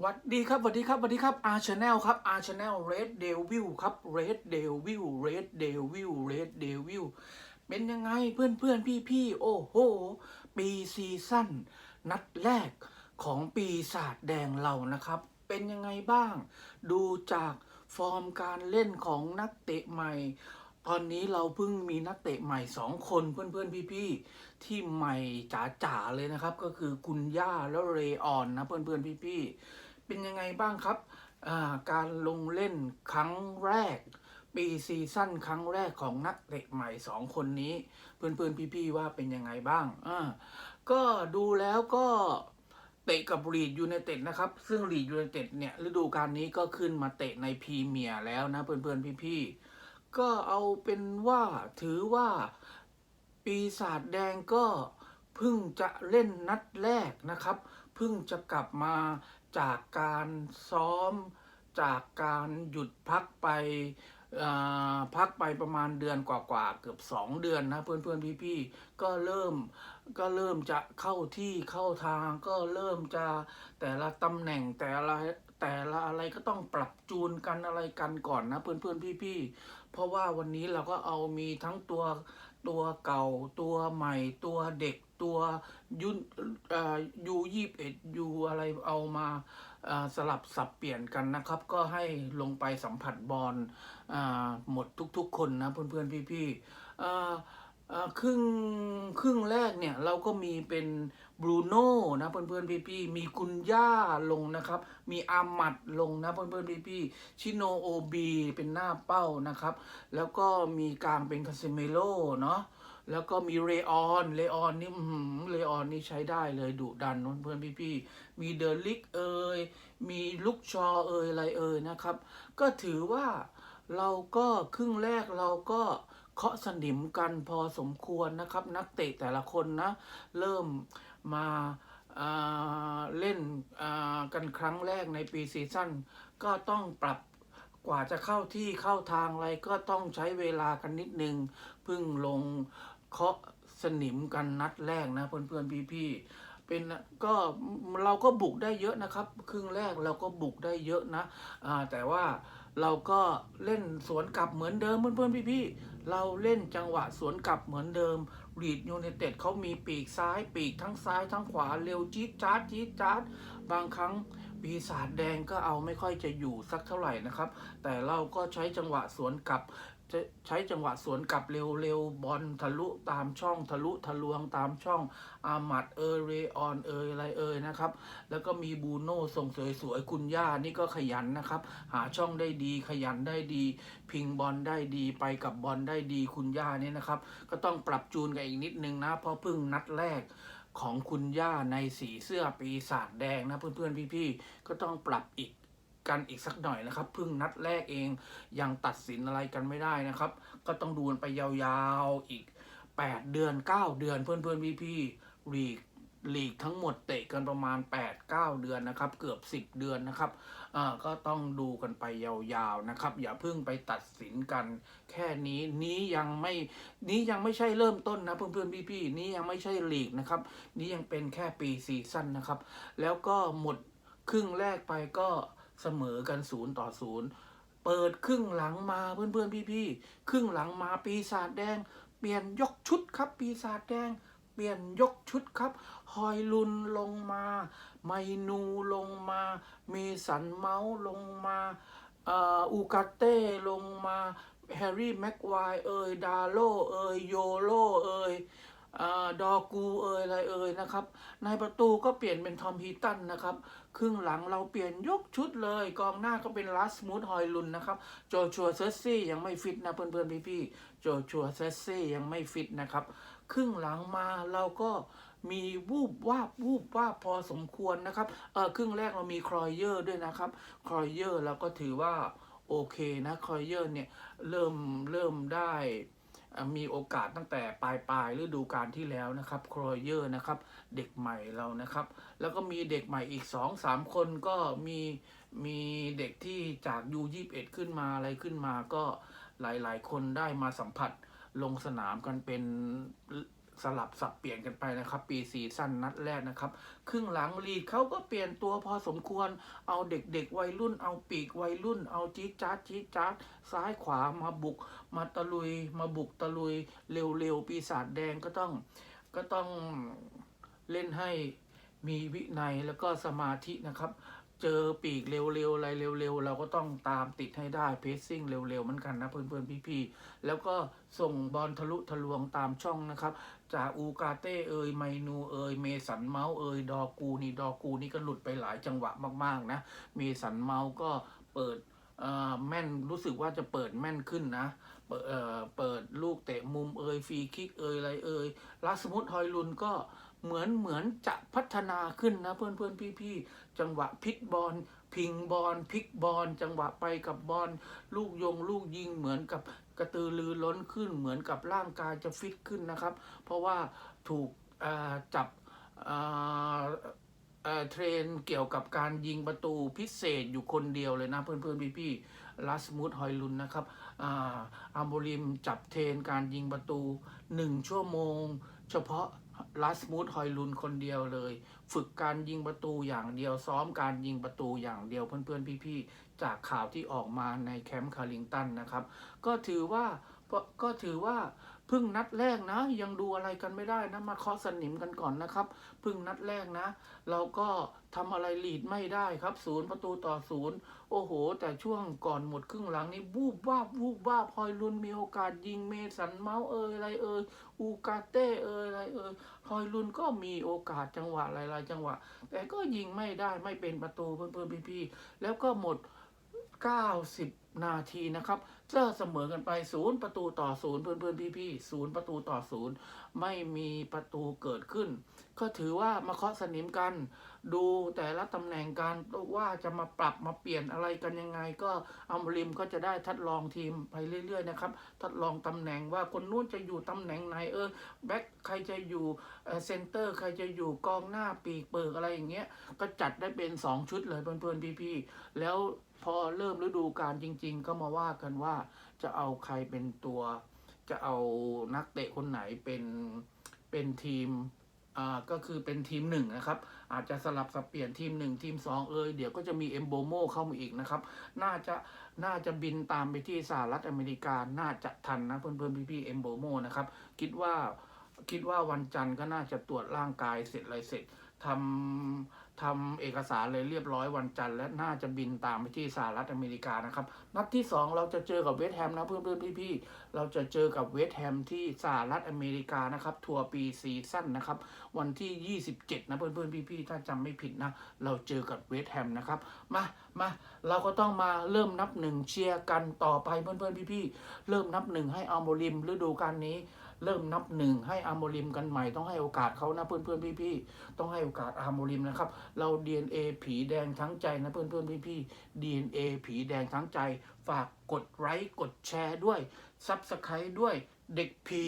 หวัดดีครับหวัดดีครับหวัดดีครับอาร์ชแนลครับอาร์ชแนลเรดเดวิลครับเรดเดวิลเรดเดวิลเรดเดวิลเป็นยังไงเพื่อนเพื่อนพี่พี่โอ้โห ปีซีซั่นนัดแรกของปีศาจแดงเรานะครับ เป็นยังไงบ้าง ดูจากฟอร์มการเล่นของนักเตะใหม่ ตอนนี้เราเพิ่งมีนักเตะใหม่สองคนเพื่อนเพื่อนพี่พี่ๆที่ใหม่จ๋าๆเลยนะครับ ก็คือคุณย่าแล้วเรออนนะเพื่อนเพื่อนพี่พี่ๆ เป็นยังไงบ้างครับ การลงเล่นครั้งแรก ปีซีซั่นครั้งแรกของนักเตะใหม่สองคนนี้ เพื่อนๆ พี่ๆ ว่าเป็นยังไงบ้างอ่าก็ดูแล้วก็เตะกับลีดยูไนเต็ดนะครับ ซึ่งลีดยูไนเต็ดเนี่ยฤดูกาลนี้ก็ขึ้นมาเตะในพรีเมียร์แล้วนะเพื่อนๆ พี่ๆ ก็เอาเป็นว่าถือว่าปีศาจแดงก็เพิ่งจะเล่นนัดแรกนะครับเพิ่งจะกลับมา จากการซ้อม จากการหยุดพักไปพักไปประมาณเดือนกว่าๆเกือบสองเดือนนะเพื่อนๆพี่ๆก็เริ่มก็เริ่มจะเข้าที่เข้าทางก็เริ่มจะแต่ละตำแหน่งแต่ละ แต่ละอะไรก็ต้องปรับจูนกันอะไรกันก่อนนะเพื่อนๆพี่ๆเพราะว่าวันนี้เราก็เอามีทั้งตัวตัวเก่าตัวใหม่ตัวเด็กตัวยุ่นยูยี่สิบเอ็ดยูอะไรเอามาสลับสับเปลี่ยนกันนะครับ ก็ให้ลงไปสัมผัสบอลอ่าหมดทุกๆคนนะเพื่อนๆพี่ๆอ่าอ่ ครึ่งครึ่งแรกเนี่ยเราก็มีเป็นบรูโน่นะเพื่อนๆพี่ๆมีกุนย่าลงนะครับ มีอามัดลงนะเพื่อนๆพี่ๆชิโนโอบีเป็นหน้าเป้านะครับ แล้วก็มีกลางเป็นคาเซเมโลเนาะแล้วก็มีเรออนเรออนนี่เรออนนี่ใช้ได้เลยดุดันเพื่อนๆพี่ๆมีเดอลิกเอยมีลุกชอเอยอะไรเอยนะครับ ก็ถือว่าเราก็ครึ่งแรกเราก็ เคาะสนิมกันพอสมควรนะครับ นักเตะแต่ละคนนะ เริ่มมาาเล่นกันครั้งแรกในปีซีซั่นก็ต้องปรับกว่าจะเข้าที่เข้าทางอะไรก็ต้องใช้เวลากันนิดนึงพิ่งลงเคาะสนิมกันนัดแรกนะเพื่อนๆพี่ๆเป็นก็เราก็บุกได้เยอะนะครับ ครึ่งแรกเราก็บุกได้เยอะนะแต่ว่าเราก็เล่นสวนกลับเหมือนเดิมเพื่อนๆพี่ๆ เราเล่นจังหวะสวนกลับเหมือนเดิมรีดยูเนเต็ดเขามีปีกซ้าย ปีกทั้งซ้ายทั้งขวาเร็วจี๊ดจ๊าดจี๊ดจ๊าดบางครั้งปีศาจแดงก็เอาไม่ค่อยจะอยู่สักเท่าไหร่นะครับ แต่เราก็ใช้จังหวะสวนกลับ ใช้จังหวะสวนกลับเร็วๆบอลทะลุตามช่องทะลุทะลวงตามช่องอามัดเอยเรออนเอยอะไรเอยนะครับ แล้วก็มีบูโน่ส่งสวยๆคุณย่านี่ก็ขยันนะครับ หาช่องได้ดีขยันได้ดี พิงบอลได้ดีไปกับบอลได้ดีคุณย่านี่นะครับ ก็ต้องปรับจูนกันอีกนิดนึงนะเพราะเพิ่งนัดแรกของคุณย่าในสีเสื้อปีศาจแดงนะเพื่อนๆพี่ๆก็ต้องปรับอีก กันอีกสักหน่อยนะครับเพิ่งนัดแรกเองยังตัดสินอะไรกันไม่ได้นะครับ ก็ต้องดูกันไปยาวๆอีก 8 เดือน 9 เดือนเพื่อนๆพี่ๆลีกลีกทั้งหมดเตะกันประมาณ 8-9 เดือนนะครับ เกือบ 10 เดือนนะครับอ่าก็ต้องดูกันไปยาวๆนะครับ อย่าเพิ่งไปตัดสินกัน แค่นี้นี้ยังไม่นี้ยังไม่ใช่เริ่มต้นนะเพื่อนๆพี่ๆนี้ยังไม่ใช่ลีกนะครับ นี้ยังเป็นแค่ปีซีซั่นนะครับ แล้วก็หมดครึ่งแรกไปก็ เสมอกันศูนย์ต่อศูนย์เปิดครึ่งหลังมาเพื่อนๆพี่ๆครึ่งหลังมาปีศาจแดง เปลี่ยนยกชุดครับ ปีศาจแดง เปลี่ยนยกชุดครับ ฮอยลุนลงมา ไมนูลงมา เมสันเมาส์ลงมาอูกาเต้ลงมาแฮร์รี่แม็กไวเอยดาโลเอยโยโลเอย ดอกูเอยอะไรเอยนะครับ ในประตูก็เปลี่ยนเป็นทอมฮีตันนะครับ ครึ่งหลังเราเปลี่ยนยกชุดเลย กองหน้าก็เป็นลัสมูดฮอยลุนนะครับ โจชัวเซสซี่ยังไม่ฟิตนะเพื่อนๆพี่ๆโจชัวเซสซี่ยังไม่ฟิตนะครับ ครึ่งหลังมาเราก็มีวูบวาบวูบวาบพอสมควรนะครับ เออครึ่งแรกเรามีครอยเยอร์ด้วยนะครับ ครอยเยอร์เราก็ถือว่าโอเคนะ ครอยเยอร์เนี่ยเริ่มเริ่มได้ มีโอกาสตั้งแต่ปลายปลายฤดูกาลที่แล้วนะครับครอยเยอร์นะครับ เด็กใหม่เรานะครับ แล้วก็มีเด็กใหม่อีกสองสามคนก็มีมีเด็กที่จากยูยี่เอ็ดขึ้นมาอะไรขึ้นมาก็หลาย ๆ คนได้มาสัมผัสลงสนามกันเป็น สลับสับเปลี่ยนกันไปนะครับ ปีซีซั่นนัดแรกนะครับ ครึ่งหลังลีดเขาก็เปลี่ยนตัวพอสมควรเอาเด็กๆ วัยรุ่นเอาปีกวัยรุ่น เอาจี๊ดจ๊ดจี๊ดจ๊ดซ้ายขวามาบุก มาตะลุย มาบุกตะลุย เร็วๆ ปีศาจแดงก็ต้องก็ต้องเล่นให้มีวินัยแล้วก็สมาธินะครับ เจอปีกเร็วๆอะไรเร็วๆ เราก็ต้องตามติดให้ได้เพสซิ่งเร็วๆเหมือนกันนะเพื่อนๆพี่ๆแล้วก็ส่งบอลทะลุทะลวงตามช่องนะครับจากอูกาเต้เอยไมนูเอยเมสันเมาส์เอยดอกูนี่ดอกูนี่ก็หลุดไปหลายจังหวะมากๆนะเมสันเมาส์ก็เปิดแม่นรู้สึกว่าจะเปิดแม่นขึ้นนะเปิดเปิดลูกเตะมุมเอยฟรีคิกเอยอะไรเอยลาสมุทฮอยลุนก็เหมือนเหมือนจะพัฒนาขึ้นนะเพื่อนเพื่อนพี่พี่ๆ จังหวะพลิกบอลพิงบอลพลิกบอลจังหวะไปกับบอลลูกยงลูกยิงเหมือนกับกระตือรือร้นขึ้นเหมือนกับร่างกายจะฟิตขึ้นนะครับ เพราะว่าถูกจับเทรนเกี่ยวกับการยิงประตูพิเศษอยู่คนเดียวเลยนะเพื่อนเพื่อนพี่พี่ๆลาสมุทฮอยลุนนะครับอาอาโมริมจับเทรนการยิงประตูหนึ่งชั่วโมง เฉพาะ ลัสมูดฮอยลุนคนเดียวเลย ฝึกการยิงประตูอย่างเดียวซ้อมการยิงประตูอย่างเดียวเพื่อนๆพี่ๆจากข่าวที่ออกมาในแคมป์คาริงตันนะครับ ก็ถือว่าก็ถือว่า พิ่งนัดแรกนะ ยังดูอะไรกันไม่ได้นะ มาเคาะสนิมกันก่อนนะครับเพิ่งนัดแรกนะ เราก็ทำอะไรลีดไม่ได้ครับศูนย์ประตูต่อศูนย์โอ้โห แต่ช่วงก่อนหมดครึ่งหลังนี้บูบวาบูบวาบพอยลุนมีโอกาสยิงเมสันเมาส์เอยอะไรเอยอูกาเต้เอยอะไรเอยพอยลุนก็มีโอกาสจังหวะหลายๆจังหวะ แต่ก็ยิงไม่ได้ไม่เป็นประตูเพื่อนๆพี่ๆแล้วก็หมด 90 นาทีนะครับเจอเสมอกันไปศูนย์ประตูต่อศูนย์เพื่อนๆพี่ๆศูนย์ประตูต่อศูนย์ไม่มีประตูเกิดขึ้น ก็ถือว่ามาเคาะสนิมกัน ดูแต่ละตำแหน่งการว่าจะมาปรับมาเปลี่ยนอะไรกันยังไง ก็อัมริมก็จะได้ทดลองทีมไปเรื่อยๆนะครับทดลองตำแหน่งว่าคนนู้นจะอยู่ตำแหน่งไหนเออแบ็คใครจะอยู่เอ่อเซนเตอร์ใครจะอยู่กองหน้าปีกเปิกอะไรอย่างเงี้ยก็จัดได้เป็น 2 ชุดเลยเพื่อนๆพี่ๆแล้ว พอเริ่มฤดูกาลจริง ๆ ก็มาว่ากันว่าจะเอาใครเป็นตัว จะเอานักเตะคนไหนเป็นเป็นทีมอ่าก็คือเป็นทีมหนึ่งนะครับ อาจจะสลับสับเปลี่ยนทีมหนึ่งทีมสองเอยเดี๋ยวก็จะมีเอมโบโมเข้ามาอีกนะครับ น่าจะน่าจะบินตามไปที่สหรัฐอเมริกา น่าจะทันนะเพื่อนๆพี่ๆเอมโบโมนะครับ คิดว่าคิดว่าวันจันทร์ก็น่าจะตรวจร่างกายเสร็จอะไรเสร็จทำ ทำเอกสารเลยเรียบร้อยวันจันทร์และน่าจะบินตามไปที่สหรัฐอเมริกานะครับ นัดที่สองเราจะเจอกับเวสต์แฮมนะเพื่อนๆพี่ๆเราจะเจอกับเวสต์แฮมที่สหรัฐอเมริกานะครับทัวร์ปีซีซั่นนะครับวันที่ 27 นะเพื่อนๆพี่ๆถ้าจำไม่ผิดนะ เราเจอกับเวสต์แฮมนะครับมามาเราก็ต้องมาเริ่มนับหนึ่งเชียร์กันต่อไปเพื่อนๆพี่ๆเริ่มนับหนึ่งให้อัลโมริมฤดูกาลนี้ เริ่มนับหนึ่งให้อาร์โมริมกันใหม่ต้องให้โอกาสเขานะเพื่อนเพื่อนพี่พี่ๆต้องให้โอกาสอาร์โมริมนะครับ เรา DNA ผีแดงทั้งใจนะเพื่อนเพื่อนพี่พี่ๆ DNA ผีแดงทั้งใจ ฝากกดไลค์กดแชร์ด้วยซับสไครต์ด้วยเด็กผี